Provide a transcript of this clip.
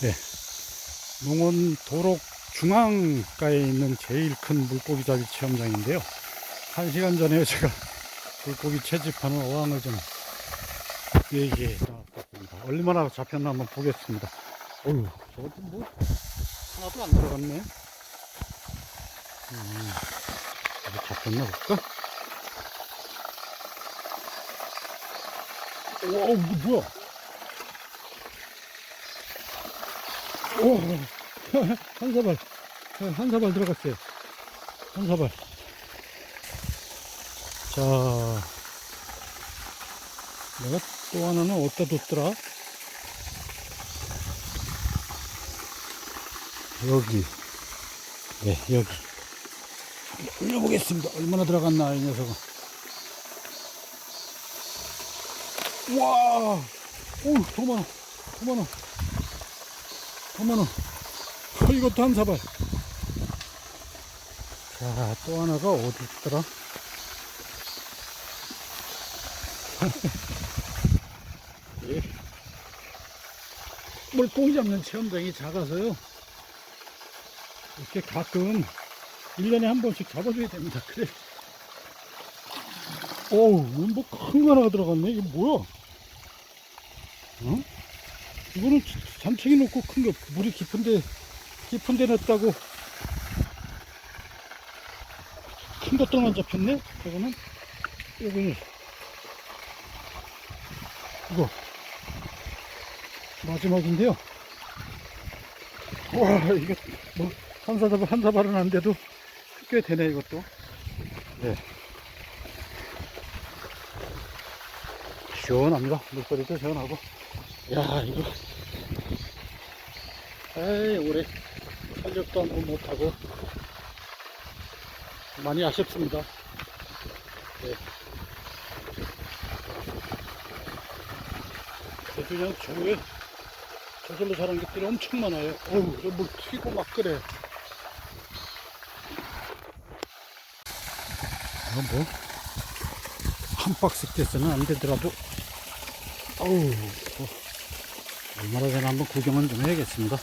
네. 농원 도로 중앙가에 있는 제일 큰 물고기 잡이 체험장인데요. 한 시간 전에 제가 물고기 채집하는 어항을 좀 얘기해 나왔습니다. 얼마나 잡혔나 한번 보겠습니다. 어휴, 저것도 뭐 하나도 안 들어갔네. 음, 잡혔나 볼까? 오, 뭐야? 오, 한 사발, 한 사발 들어갔어요. 한 사발. 자, 내가 또 하나는 어디다 뒀더라? 여기. 네, 여기. 올려보겠습니다. 얼마나 들어갔나, 이 녀석은. 와! 오, 더 많아. 더 많아. 더 많아. 어, 이것도 한 사발. 자, 또 하나가 어디 있더라? 예. 물고기 잡는 체험장이 작아서요. 이렇게 가끔 1년에 한 번씩 잡아줘야 됩니다. 그래. 어우, 뭐큰 거 하나가 들어갔네. 이게 뭐야? 어? 이거는 잠책이 놓고 큰 거, 물이 깊은데, 깊은데 넣었다고. 큰 것들만 잡혔네? 저거는? 여기는. 이거. 마지막인데요. 와, 이거, 뭐, 한 사발, 한 사발은 안 돼도 꽤 되네, 이것도. 네. 시원합니다. 물소리도 시원하고. 야, 이거. 에이, 올해 살력도 한번 못하고. 많이 아쉽습니다. 네. 그래도 그냥 저에 저절로 자란 것들이 엄청 많아요. 어우, 저물 튀고 막 그래. 이건 뭐, 한 박스 떼서는 안 되더라도, 어우, 뭐 얼마나 되나 한번 구경은 좀 해야겠습니다.